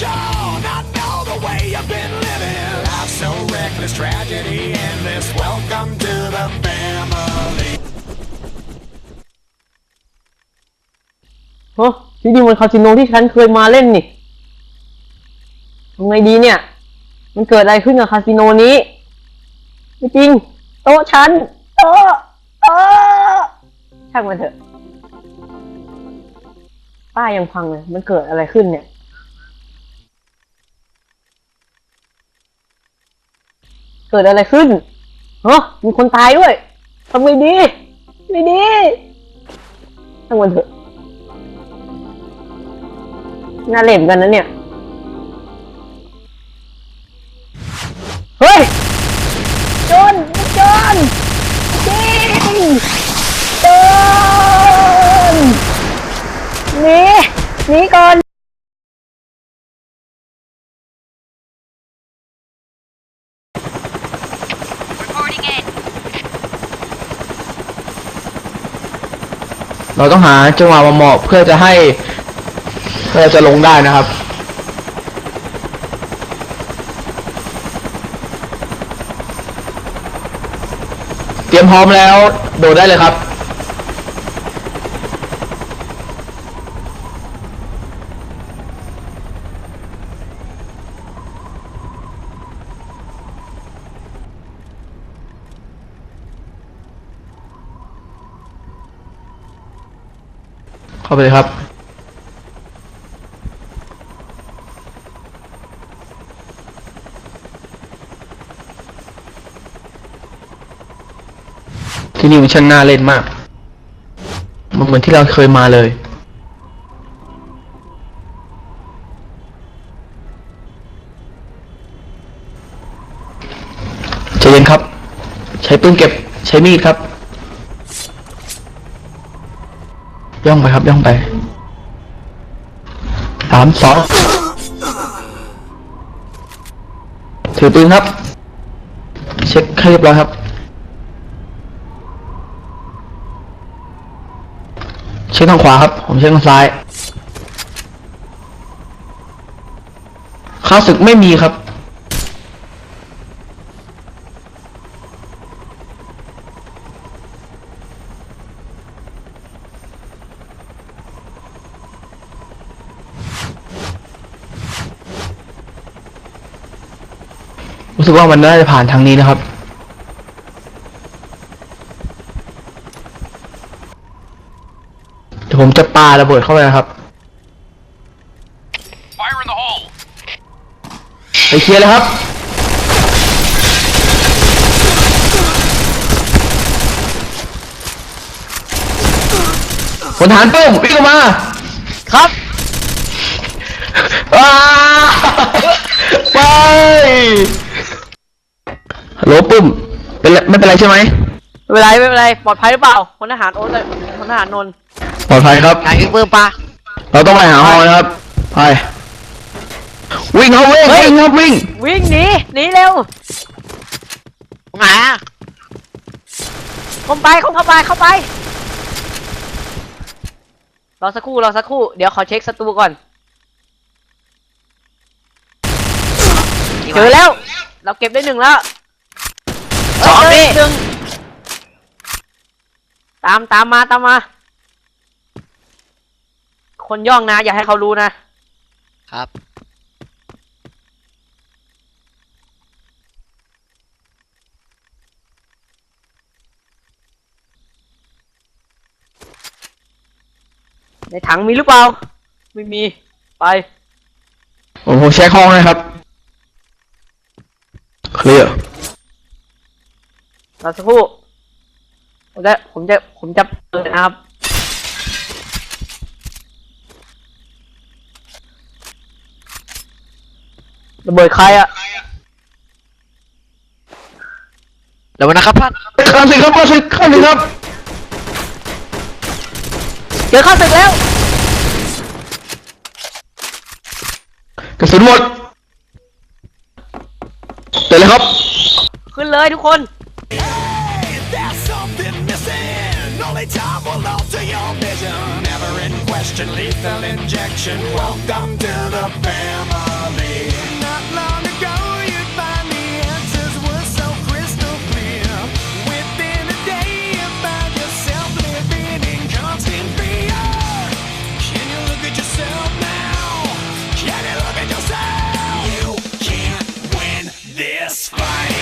sure not know the way you've been living. Life's so reckless, tragedy endless. Welcome to the family. เฮ้ที่นี่มันคาสิโนที่ฉันเคยมาเล่นนี่ทำไงดีเนี่ย มันเกิดอะไรขึ้นกับคาสิโนนี้ ไม่จริง โต๊ะฉันโต๊ะโต๊ะช่างมันเถอะ ป้ายังพังเลย มันเกิดอะไรขึ้นเนี่ย เกิดอะไรขึ้นเฮ้ยมีคนตายด้วยทำไงดีไม่ดีช่างมันเถอะน่าเล่นกันนะเนี่ย เฮ้ยจนจนจริงจนหนีหนีก่อน เราต้องหาจังหวะมาเหมาะเพื่อจะให้เพื่อจะลงได้นะครับ เตรียมพร้อมแล้วโดดได้เลยครับ เข้าไปเลยครับ ที่นี่มันช่างน่าเล่นมาก มันเหมือนที่เราเคยมาเลยใจเย็นครับ ใช้ปืนเก็บ ใช้มีดครับ ย่องไปครับ ย่องไปสามสองถือปืนครับ เช็คให้เรียบร้อยครับ เช็คทางขวาครับ ผมเช็คทางซ้ายข้าศึกไม่มีครับ รู้สึกว่ามันน่าจะผ่านทางนี้นะครับ เดี๋ยวผมจะปาระเบิดเข้าไปนะครับ Fire in the hole. ไปเคลียร์เลยครับผลฐานปุ้มวิ่งออกมา ครับว้าไป ฮัลโหลปุ้มเป็นไรไม่เป็นไรใช่ไหมไม่เป็นไรไม่เป็นไรปลอดภัยหรือเปล่าพลทหารโอ๊ตเลยพลทหารนนท์ปลอดภัยครับไหนอีกปืนปะเราต้องไปหาฮอนะครับไปวิ่งครับวิ่งวิ่งครับวิ่งวิ่งหนีหนีเร็วไหนอะเข้าไปเข้าเข้าไปเข้าไปรอสักครู่รอสักครู่เดี๋ยวขอเช็คศัตรูก่อน เจอแล้ว เราเก็บได้หนึ่งแล้ว สองเยดิหนึ่งตามตามมาตามมา คนย่องนะ อย่าให้เขารู้นะ ครับในถังมีหรือเปล่า ไม่มี ไปผมผมเช็คห้องนะครับ เคลียร์ รอสักครู่ผมจะผมจะผมจะเปิดนะครับ ระเบิดใครอะเดี๋ยวนะครับท่านข้ามสิครับข้ามสิข้ามสิครับเจอข้าศึกแล้ว กระสุนหมดเดี๋ยวเลยครับ ขึ้นเลยทุกคน they toppled off to your vision. Never in question, lethal injection. Welcome to the family. Not long ago, you'd find the answers were so crystal clear. Within a day, you find yourself living in constant fear. Can you look at yourself now? Can you look at yourself? You can't win this fight.